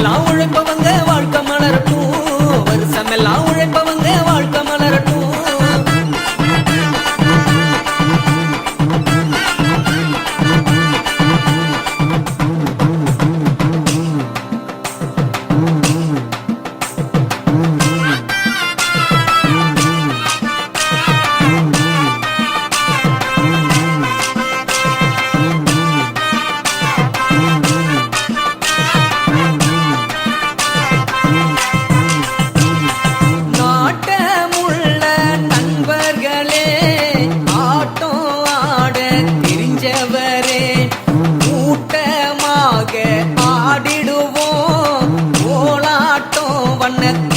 எல்லாம் உழைப்பவன் one